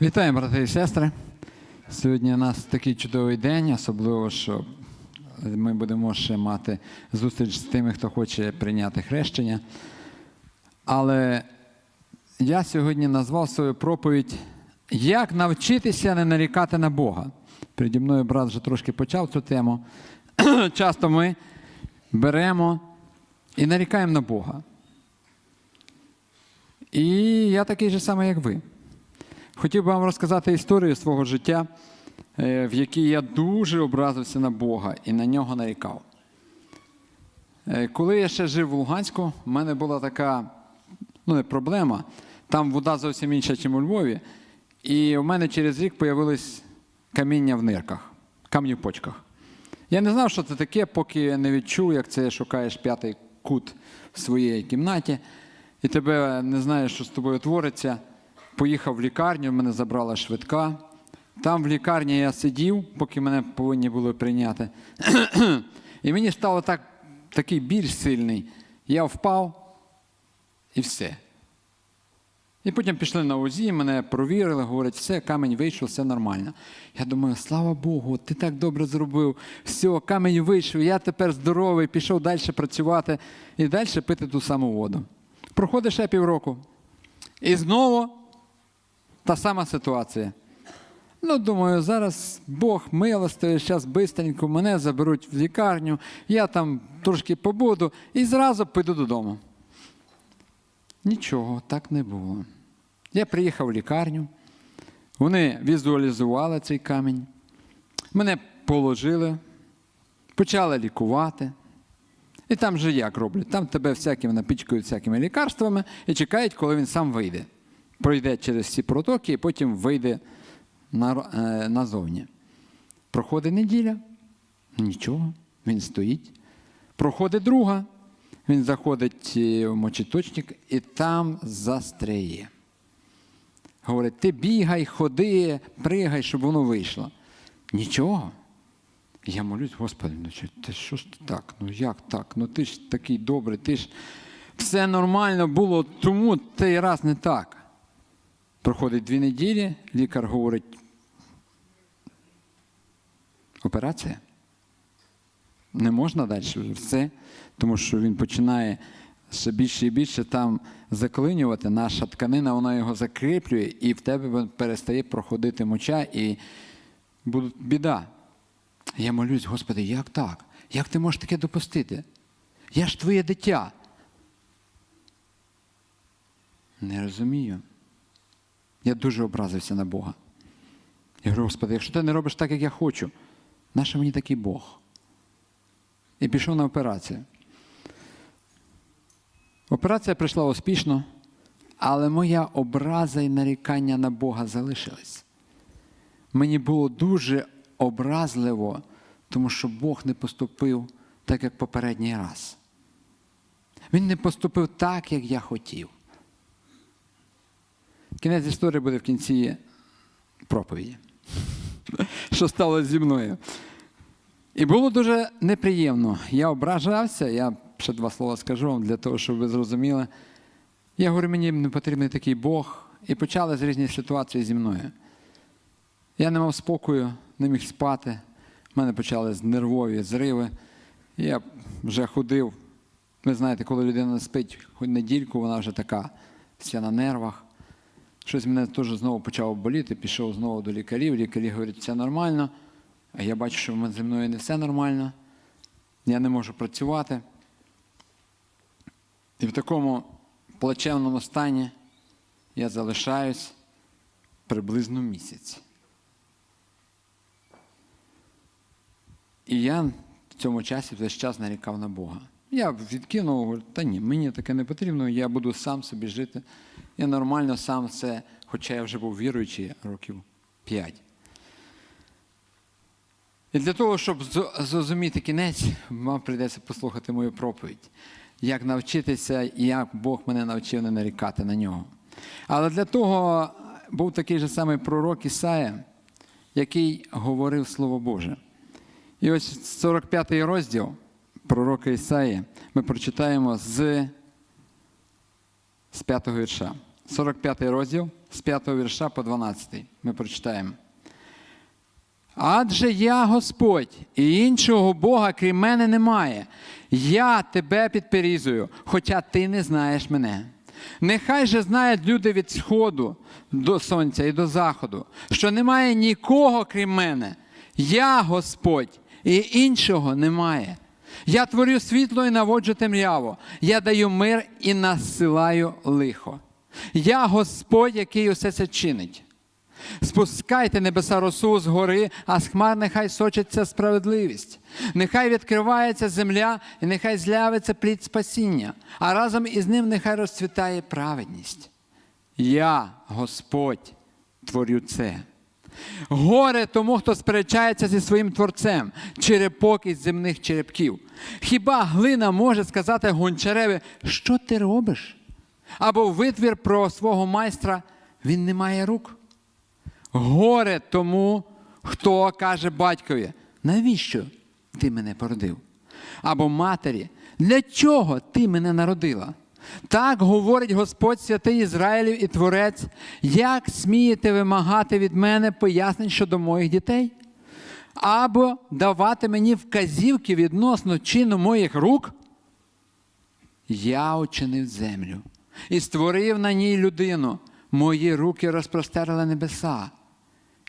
Вітаю, брати і сестри. Сьогодні у нас такий чудовий день, особливо, що ми будемо ще мати зустріч з тими, хто хоче прийняти хрещення. Але я сьогодні назвав свою проповідь Як навчитися не нарікати на Бога. Переді мною брат вже трошки почав цю тему. Часто ми беремо і нарікаємо на Бога. І я такий же самий, як ви. Хотів би вам розказати історію свого життя, е, в якій я дуже образився на Бога і на нього нарікав. Е, Коли я ще жив в Луганську, в мене була така ну, не проблема. Там вода зовсім інша, ніж у Львові. І у мене через рік появились каміння в нирках, камні в почках. Я не знав, що це таке, поки не відчув, як це шукаєш п'ятий кут в своїй кімнаті, і тебе не знаєш, що з тобою твориться. Поїхав в лікарню, мене забрала швидка. Там в лікарні я сидів, поки мене повинні були прийняти. І мені стало так, такий біль сильний. Я впав і все. І потім пішли на УЗІ, мене провірили, говорять, все, камінь вийшов, все нормально. Я думаю, слава Богу, ти так добре зробив. Все, камінь вийшов, я тепер здоровий, пішов далі працювати і далі пити ту саму воду. Проходить ще півроку. І знову та сама ситуація. Ну, думаю, зараз Бог милостивий, зараз бистренько мене заберуть в лікарню, я там трошки побуду і зразу піду додому. Нічого, так не було. Я приїхав в лікарню, вони візуалізували цей камінь, мене положили, почали лікувати. І там же як роблять? Там тебе всякими напічкають всякими лікарствами і чекають, коли він сам вийде. Пройде через ці протоки і потім вийде е, назовні. Проходить неділя, нічого, він стоїть. Проходить друга, він заходить е, в мочеточник і там застряє. Говорить, ти бігай, ходи, пригай, щоб воно вийшло. Нічого. Я молюсь, Господи, ну ти що ж ти так? Ну як так? Ну ти ж такий добрий, ти ж все нормально було, тому цей раз не так. Проходить дві неділі, лікар говорить, операція. Не можна далі все, тому що він починає ще більше і більше там заклинювати. Наша тканина, вона його закріплює, і в тебе перестає проходити моча, і буде біда. Я молюсь, Господи, як так? Як ти можеш таке допустити? Я ж твоє дитя. Не розумію. Я дуже образився на Бога. Я говорю, Господи, якщо ти не робиш так, як я хочу, нащо мені такий Бог? І пішов на операцію. Операція пройшла успішно, але моя образа і нарікання на Бога залишились. Мені було дуже образливо, тому що Бог не поступив так, як попередній раз. Він не поступив так, як я хотів. Кінець історії буде в кінці проповіді, що сталося зі мною. І було дуже неприємно. Я ображався, я ще два слова скажу вам для того, щоб ви зрозуміли. Я говорю, мені не потрібний такий Бог. І почали з різні ситуації зі мною. Я не мав спокою, не міг спати. У мене почались нервові зриви. Я вже ходив. Ви знаєте, коли людина спить хоч недільку, вона вже така вся на нервах. Щось мене теж знову почало боліти, пішов знову до лікарів. Лікарі говорять, все нормально. А я бачу, що зі мною не все нормально. Я не можу працювати. І в такому плачевному стані я залишаюсь приблизно місяць. І я в цьому часі весь час нарікав на Бога. Я відкинув, говорю, та ні, мені таке не потрібно, я буду сам собі жити. Я нормально сам це, хоча я вже був віруючий років п'ять. І для того, щоб зрозуміти кінець, вам прийдеться послухати мою проповідь. Як навчитися, як Бог мене навчив не нарікати на нього. Але для того був такий же самий пророк Ісая, який говорив Слово Боже. І ось 45-й розділ пророка Ісаї ми прочитаємо з, з 5 вірша. 45 розділ з 5 вірша по 12. Ми прочитаємо. Адже я Господь, і іншого Бога, крім мене, немає. Я тебе підперізую, хоча ти не знаєш мене. Нехай же знають люди від сходу до сонця і до заходу, що немає нікого, крім мене. Я Господь, і іншого немає. Я творю світло і наводжу темряву. Я даю мир і насилаю лихо. Я Господь, який усе це чинить. Спускайте небеса росу з гори, а з хмар нехай сочиться справедливість. Нехай відкривається земля, і нехай з'явиться плід спасіння, а разом із ним нехай розцвітає праведність. Я, Господь, творю це. Горе тому, хто сперечається зі своїм творцем, черепок із земних черепків. Хіба глина може сказати гончареві, що ти робиш? Або витвір про свого майстра він не має рук. Горе тому, хто каже батькові, навіщо ти мене породив? Або матері, для чого ти мене народила? Так говорить Господь святий Ізраїлів і Творець, як смієте вимагати від мене пояснень щодо моїх дітей? Або давати мені вказівки відносно чину моїх рук? Я очинив землю і створив на ній людину. Мої руки розпростерли небеса.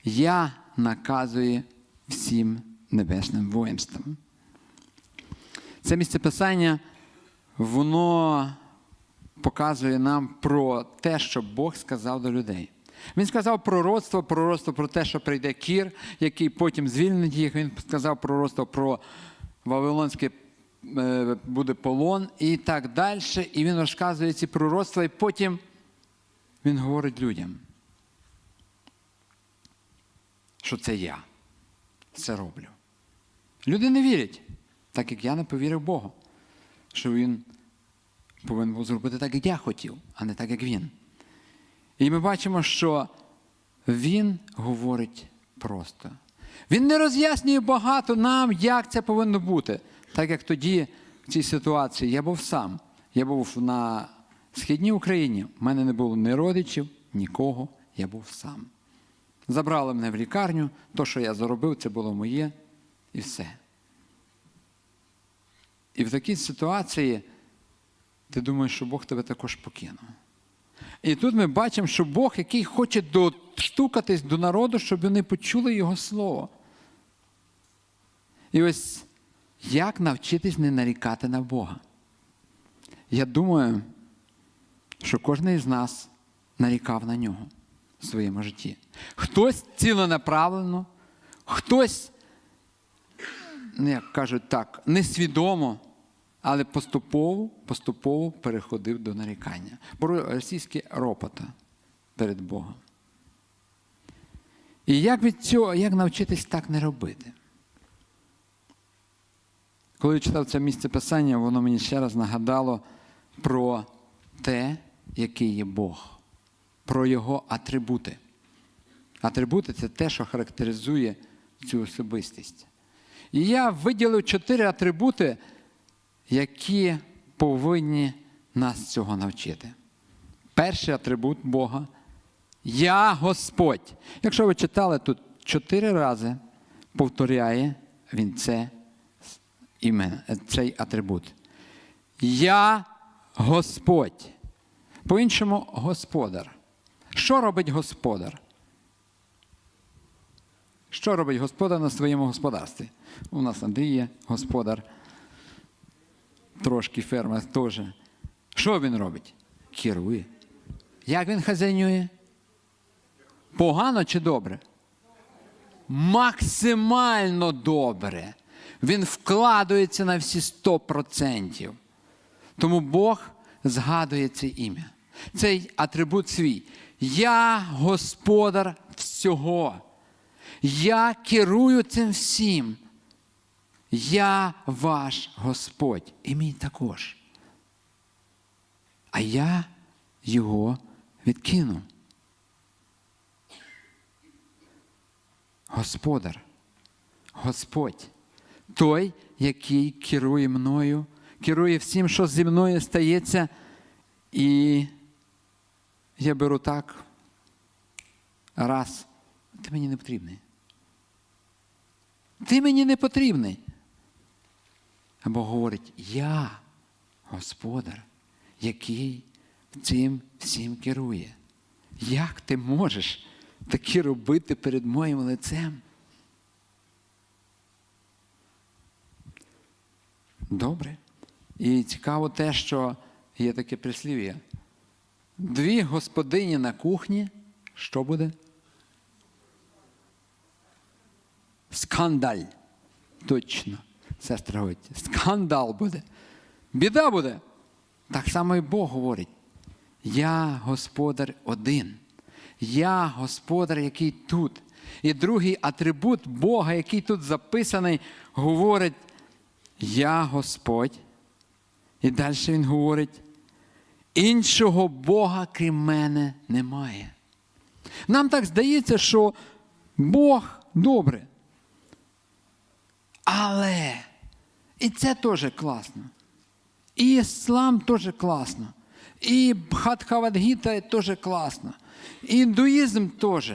Я наказую всім небесним воїнствам. Це місце писання, воно показує нам про те, що Бог сказав до людей. Він сказав пророцтво, пророцтво про те, що прийде кір, який потім звільнить їх. Він сказав пророцтво про Вавилонське е, буде полон і так далі. І він розказує ці пророцтва, і потім він говорить людям, що це я це роблю. Люди не вірять, так як я не повірив Богу, що він повинен був зробити так, як я хотів, а не так, як він. І ми бачимо, що він говорить просто. Він не роз'яснює багато нам, як це повинно бути. Так як тоді, в цій ситуації, я був сам. Я був на східній Україні, в мене не було ні родичів, нікого, я був сам. Забрали мене в лікарню, то, що я заробив, це було моє, і все. І в такій ситуації ти думаєш, що Бог тебе також покинув. І тут ми бачимо, що Бог, який хоче достукатись до народу, щоб вони почули Його слово. І ось як навчитись не нарікати на Бога? Я думаю, що кожен із нас нарікав на нього в своєму житті. Хтось ціленаправлено, хтось, ну, як кажуть так, несвідомо, але поступово, поступово переходив до нарікання. Російське ропота перед Богом. І як від цього, як навчитись так не робити? Коли я читав це місце писання, воно мені ще раз нагадало про те, який є Бог, про його атрибути. Атрибути це те, що характеризує цю особистість. І я виділив чотири атрибути, які повинні нас цього навчити. Перший атрибут Бога Я Господь. Якщо ви читали тут чотири рази, повторяє він це імен, цей атрибут. Я Господь. По-іншому, господар. Що робить господар? Що робить господар на своєму господарстві? У нас Андрій є господар, трошки фермер теж. Що він робить? Керує. Як він хазяйнює? Погано чи добре? Максимально добре. Він вкладається на всі 100%. Тому Бог згадує це ім'я. Цей атрибут свій. Я господар всього. Я керую цим всім. Я ваш Господь. І мій також. А я його відкину. Господар, Господь, той, який керує мною, керує всім, що зі мною стається, і я беру так, раз, ти мені не потрібний. Ти мені не потрібний. Або говорить, я господар, який цим всім керує. Як ти можеш таке робити перед моїм лицем? Добре. І цікаво те, що є таке прислів'я. Дві господині на кухні. Що буде? Скандаль. Точно. Сестра говорить, скандал буде. Біда буде. Так само і Бог говорить. Я господар один. Я господар, який тут. І другий атрибут Бога, який тут записаний, говорить: Я Господь. І далі він говорить: іншого Бога, крім мене, немає. Нам так здається, що Бог добре. Але і це теж класно. І іслам теж класно. І Бхатхавадгіта теж класно. І індуїзм теж.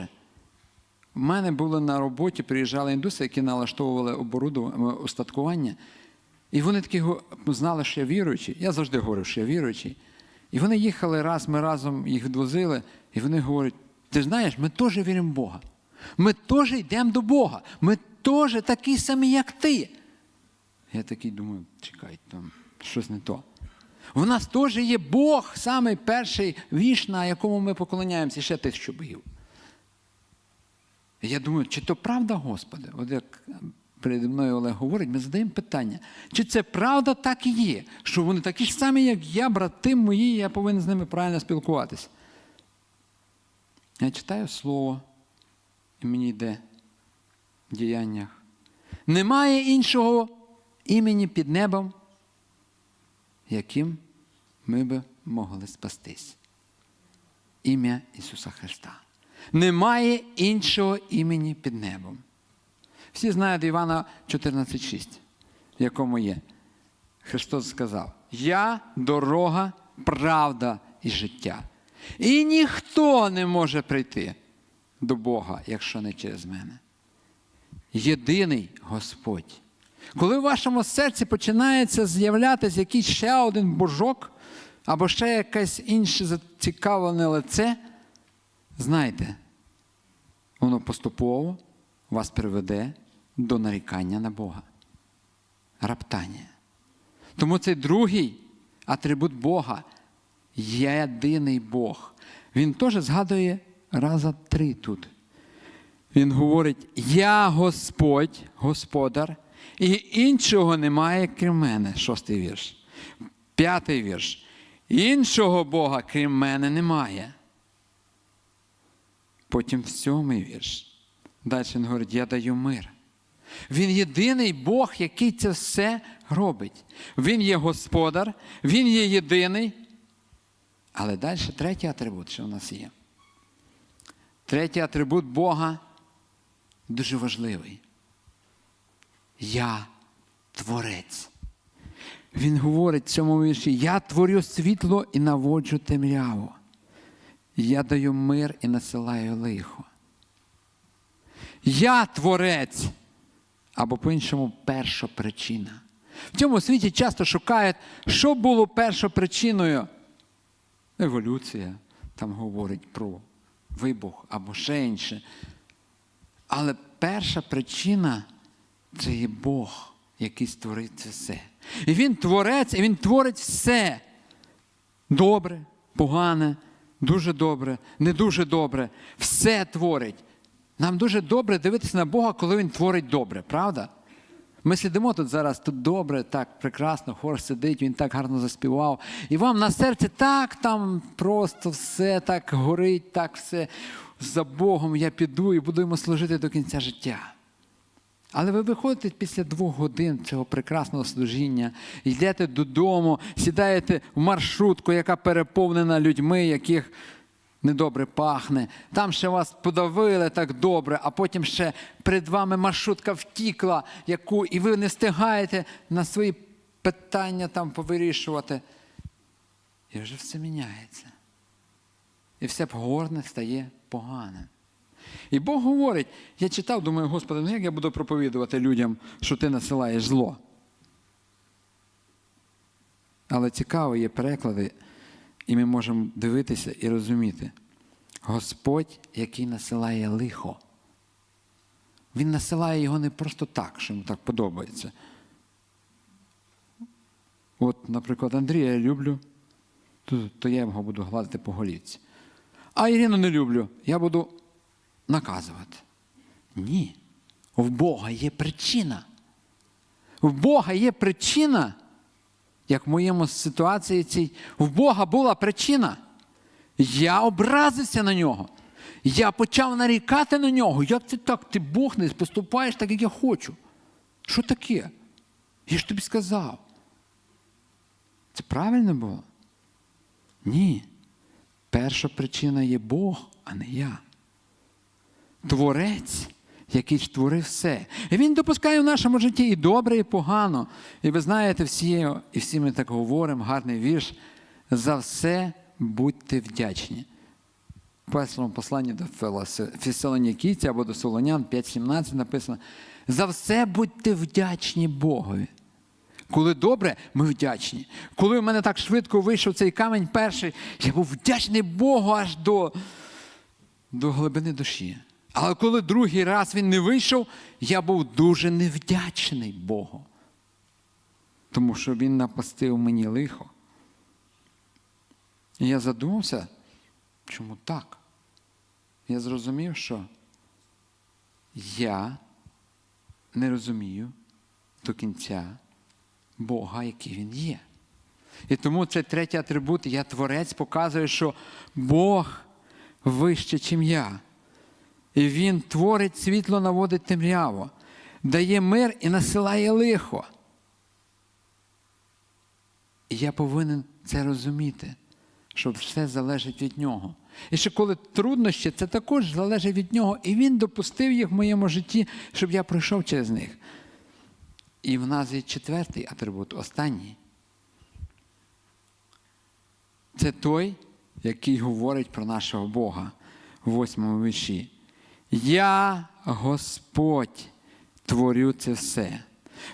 У мене були на роботі, приїжджали індуси, які налаштовували оборудовання, устаткування. І вони такі знали, що я віруючий. Я завжди говорив, що я віруючий. І вони їхали раз, ми разом їх відвозили, і вони говорять: ти знаєш, ми теж віримо в Бога. Ми теж йдемо до Бога. Ми теж такі самі, як ти. Я такий думаю, чекай, там щось не то. У нас теж є Бог, самий перший вішна, якому ми поклоняємося, ще тисячу богів. Я думаю, чи то правда, Господи? От як переді мною Олег говорить, ми задаємо питання, чи це правда так і є, що вони такі ж самі, як я, брати мої, я повинен з ними правильно спілкуватися. Я читаю слово, і мені йде в діяннях. Немає іншого імені під небом, яким ми би могли спастись. Ім'я Ісуса Христа. Немає іншого імені під небом. Всі знають Івана 14,6, в якому є. Христос сказав: Я дорога, правда і життя. І ніхто не може прийти до Бога, якщо не через мене. Єдиний Господь. Коли в вашому серці починається з'являтися якийсь ще один божок, або ще якесь інше зацікавлене лице, знайте, воно поступово вас приведе до нарікання на Бога. Раптання. Тому цей другий атрибут Бога єдиний Бог. Він теж згадує раза три тут. Він говорить: Я Господь, Господар, і іншого немає, крім мене. Шостий вірш. П'ятий вірш. Іншого Бога, крім мене, немає. Потім сьомий вірш. Далі він говорить: Я даю мир. Він єдиний Бог, який це все робить. Він є господар, він є єдиний. Але далі третій атрибут, що в нас є. Третій атрибут Бога дуже важливий. Я творець. Він говорить в цьому вірші: Я творю світло і наводжу темряву. Я даю мир і насилаю лихо. Я творець. Або по-іншому першопричина. В цьому світі часто шукають, що було першопричиною. Еволюція там говорить про вибух або ще інше. Але перша причина це є Бог, який створив це все. І Він творець, і Він творить все. Добре, погане, дуже добре, не дуже добре. Все творить. Нам дуже добре дивитися на Бога, коли Він творить добре, правда? Ми сидимо тут зараз, тут добре, так прекрасно, хор сидить, він так гарно заспівав. І вам на серці так там просто все так горить, так все за Богом я піду і буду йому служити до кінця життя. Але ви виходите після двох годин цього прекрасного служіння, йдете додому, сідаєте в маршрутку, яка переповнена людьми, яких недобре пахне. Там ще вас подавили так добре, а потім ще перед вами маршрутка втікла, яку, і ви не встигаєте на свої питання там повирішувати. І вже все міняється. і все погорне стає поганим. І Бог говорить, я читав, думаю, Господи, ну як я буду проповідувати людям, що ти насилаєш зло? Але цікаво є переклади, і ми можемо дивитися і розуміти. Господь, який насилає лихо. Він насилає його не просто так, що йому так подобається. От, наприклад, Андрія я люблю, то, то я його буду гладити по голівці. А Ірину не люблю, я буду наказувати. Ні. В Бога є причина. В Бога є причина, як в моєму ситуації цій, в Бога була причина. Я образився на нього. Я почав нарікати на нього. Як це так? Ти Бог не поступаєш так, як я хочу. Що таке? Я ж тобі сказав. Це правильно було? Ні. Перша причина є Бог, а не я. Творець, який створив все. І він допускає в нашому житті і добре, і погано. І ви знаєте, всі, і всі ми так говоримо, гарний вірш. За все будьте вдячні. Першому посланні до Фесалонікійця або до Солонян 5.17 написано: за все будьте вдячні Богові. Коли добре, ми вдячні. Коли в мене так швидко вийшов цей камінь перший, я був вдячний Богу аж до, до глибини душі. Але коли другий раз він не вийшов, я був дуже невдячний Богу. Тому що він напастив мені лихо. І я задумався, чому так? Я зрозумів, що я не розумію до кінця Бога, який Він є. І тому цей третій атрибут, я творець, показує, що Бог вище, ніж я. І Він творить світло, наводить темряво, дає мир і насилає лихо. І я повинен це розуміти, що все залежить від нього. І що коли труднощі, це також залежить від нього. І він допустив їх в моєму житті, щоб я пройшов через них. І в нас є четвертий атрибут, останній. Це той, який говорить про нашого Бога в восьмому вірші. Я Господь творю це все.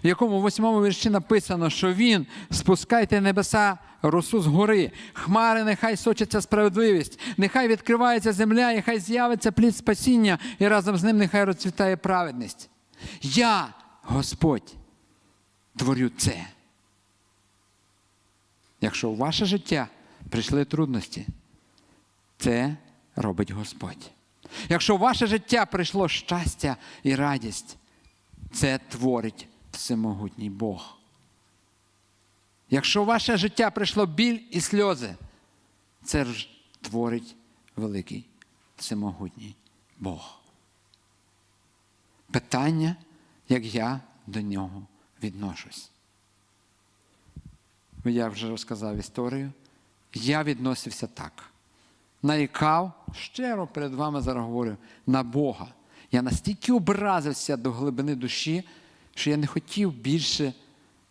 В якому восьмому вірші написано, що Він спускайте небеса росу з гори, хмари, нехай сочиться справедливість, нехай відкривається земля, і хай з'явиться плід спасіння, і разом з ним нехай розцвітає праведність. Я, Господь, творю це. Якщо в ваше життя прийшли трудності, це робить Господь. Якщо в ваше життя прийшло щастя і радість, це творить всемогутній Бог. Якщо в ваше життя прийшло біль і сльози, це творить великий всемогутній Бог. Питання, як я до нього відношусь. Я вже розказав історію. Я відносився так. Нарікав, щиро перед вами зараз говорю, на Бога. Я настільки образився до глибини душі, що я не хотів більше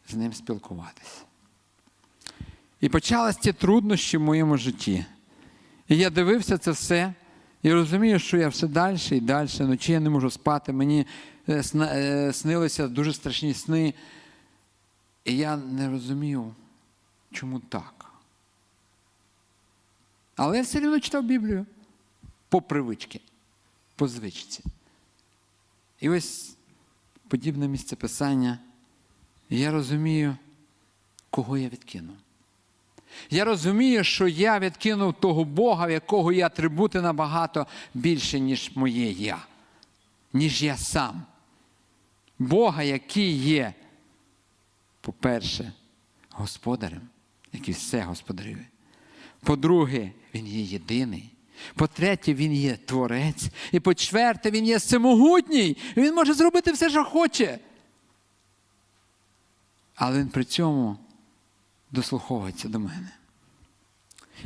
з ним спілкуватися. І почалися ці труднощі в моєму житті. І я дивився це все і розумію, що я все далі і далі. Вночі я не можу спати. Мені снилися дуже страшні сни. І я не розумів, чому так. Але я все одно читав Біблію по привичці, по звичці. І ось подібне місце писання. Я розумію, кого я відкинув. Я розумію, що я відкинув того Бога, в якого є атрибути набагато більше, ніж моє я, ніж я сам. Бога, який є, по-перше, господарем, який все господарює. По-друге, він є єдиний. По-третє, він є творець. І по-четверте, він є всемогутній. Він може зробити все, що хоче. Але він при цьому дослуховується до мене.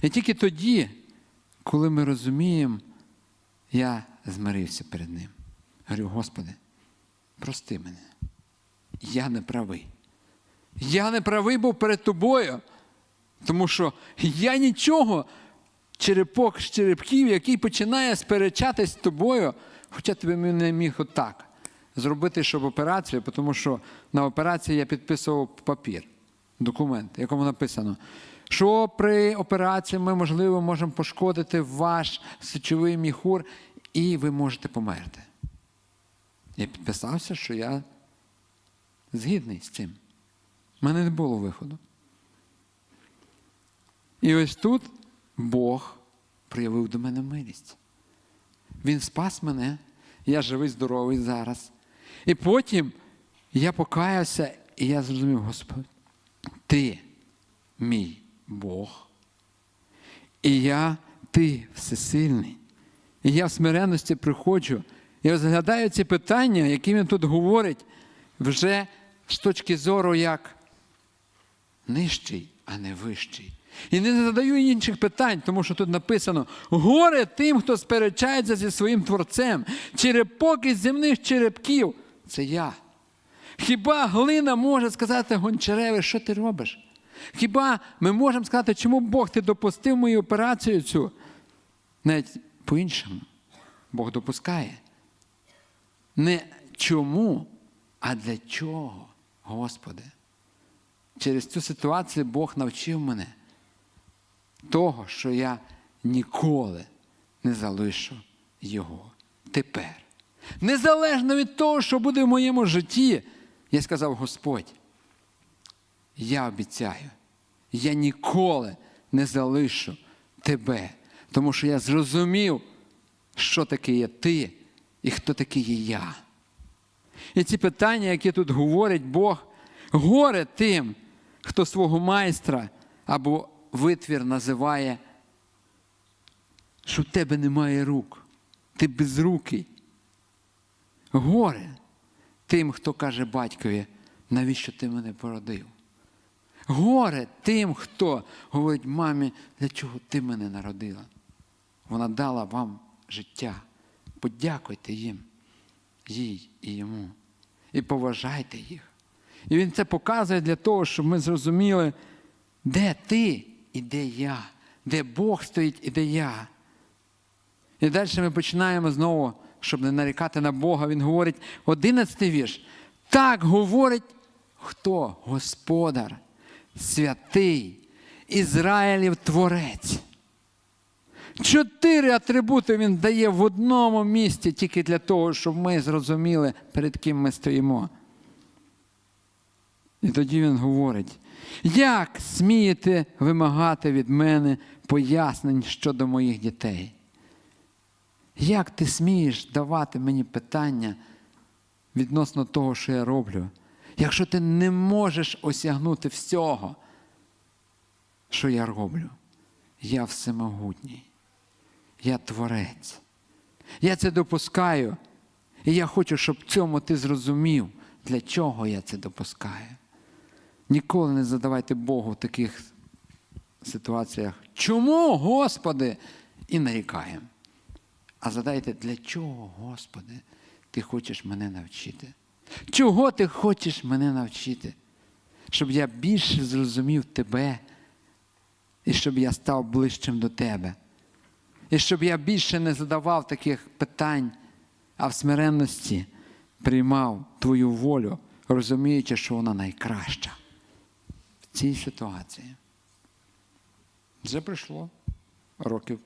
І тільки тоді, коли ми розуміємо, я змирився перед ним. Говорю, Господи, прости мене. Я не правий. Я не правий був перед тобою, тому що я нічого черепок з черепків, який починає сперечатись з тобою, хоча ти б не міг отак зробити, щоб операцію, тому що на операції я підписував папір, документ, якому написано, що при операції ми, можливо, можемо пошкодити ваш сечовий міхур, і ви можете померти. Я підписався, що я згідний з цим. У мене не було виходу. І ось тут Бог проявив до мене милість. Він спас мене, я живий, здоровий зараз. І потім я покаявся, і я зрозумів, Господь, ти мій Бог. І я, ти всесильний. І я в смиренності приходжу і розглядаю ці питання, які він тут говорить, вже з точки зору як нижчий, а не вищий. І не задаю інших питань, тому що тут написано: горе тим, хто сперечається зі своїм творцем, черепок із земних черепків це я. Хіба глина може сказати гончареві, що ти робиш? Хіба ми можемо сказати, чому Бог ти допустив мою операцію цю? Навіть по-іншому. Бог допускає. Не чому, а для чого, Господи. Через цю ситуацію Бог навчив мене того, що я ніколи не залишу Його тепер. Незалежно від того, що буде в моєму житті, я сказав Господь, я обіцяю, я ніколи не залишу тебе, тому що я зрозумів, що таке є ти і хто такий є я. І ці питання, які тут говорить Бог, горе тим, хто свого майстра або витвір називає, що в тебе немає рук, ти безрукий. Горе тим, хто каже батькові, навіщо ти мене породив. Горе тим, хто говорить мамі, для чого ти мене народила. Вона дала вам життя. Подякуйте їм, їй і йому. І поважайте їх. І він це показує для того, щоб ми зрозуміли, де ти і де я, де Бог стоїть і де я. І далі ми починаємо знову, щоб не нарікати на Бога. Він говорить, одинадцятий вірш. Так говорить хто? Господар, святий, Ізраїлів Творець. Чотири атрибути він дає в одному місці тільки для того, щоб ми зрозуміли, перед ким ми стоїмо. І тоді він говорить: як смієте вимагати від мене пояснень щодо моїх дітей? Як ти смієш давати мені питання відносно того, що я роблю, якщо ти не можеш осягнути всього, що я роблю? Я всемогутній, я творець. Я це допускаю, і я хочу, щоб в цьому ти зрозумів, для чого я це допускаю. Ніколи не задавайте Богу в таких ситуаціях. Чому, Господи? І нарікаємо. А задайте, для чого, Господи, ти хочеш мене навчити? Чого ти хочеш мене навчити? Щоб я більше зрозумів тебе, і щоб я став ближчим до тебе. І щоб я більше не задавав таких питань, а в смиренності приймав твою волю, розуміючи, що вона найкраща в цій ситуації. Вже пройшло років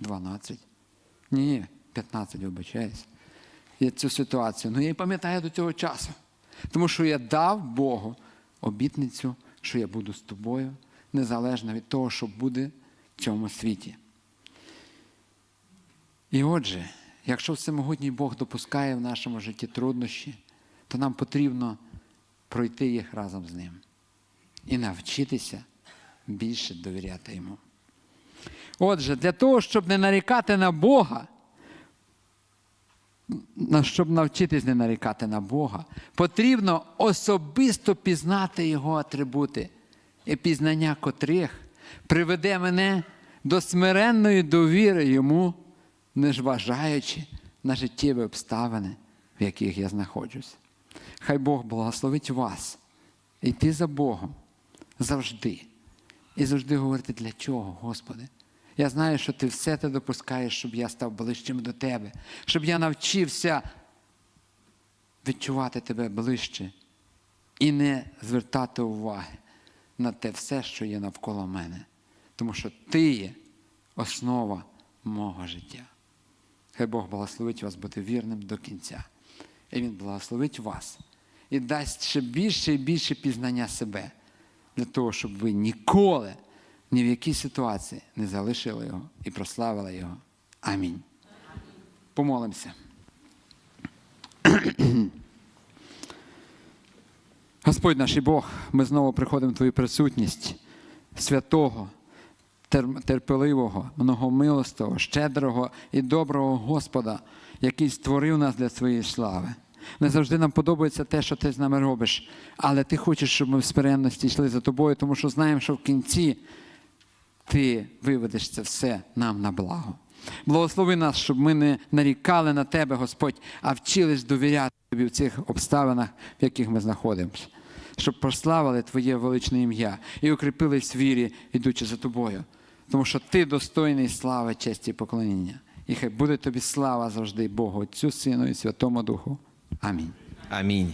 12. Ні, 15, вибачаюсь. Я цю ситуацію. Ну я і пам'ятаю до цього часу. Тому що я дав Богу обітницю, що я буду з тобою, незалежно від того, що буде в цьому світі. І отже, якщо всемогутній Бог допускає в нашому житті труднощі, то нам потрібно пройти їх разом з ним і навчитися більше довіряти йому. Отже, для того, щоб не нарікати на Бога, щоб навчитись не нарікати на Бога, потрібно особисто пізнати Його атрибути, і пізнання котрих приведе мене до смиренної довіри Йому, не зважаючи на життєві обставини, в яких я знаходжусь. Хай Бог благословить вас йти за Богом завжди. І завжди говорити, для чого, Господи? Я знаю, що ти все те допускаєш, щоб я став ближчим до тебе, щоб я навчився відчувати тебе ближче і не звертати уваги на те все, що є навколо мене. Тому що ти є основа мого життя. Хай Бог благословить вас бути вірним до кінця. І Він благословить вас і дасть ще більше і більше пізнання себе для того, щоб ви ніколи ні в якій ситуації не залишили його і прославили його. Амінь. Помолимося. Господь наш і Бог, ми знову приходимо в Твою присутність святого, терпеливого, многомилостого, щедрого і доброго Господа, який створив нас для своєї слави. Не завжди нам подобається те, що ти з нами робиш, але ти хочеш, щоб ми в смиренності йшли за тобою, тому що знаємо, що в кінці ти виведеш це все нам на благо. Благослови нас, щоб ми не нарікали на тебе, Господь, а вчились довіряти тобі в цих обставинах, в яких ми знаходимося. Щоб прославили Твоє величне ім'я і укріпились в вірі, ідучи за тобою. Тому що ти достойний слави, честі і поклоніння. І хай буде тобі слава завжди Богу, Отцю, Сину і Святому Духу. Амінь. Амінь.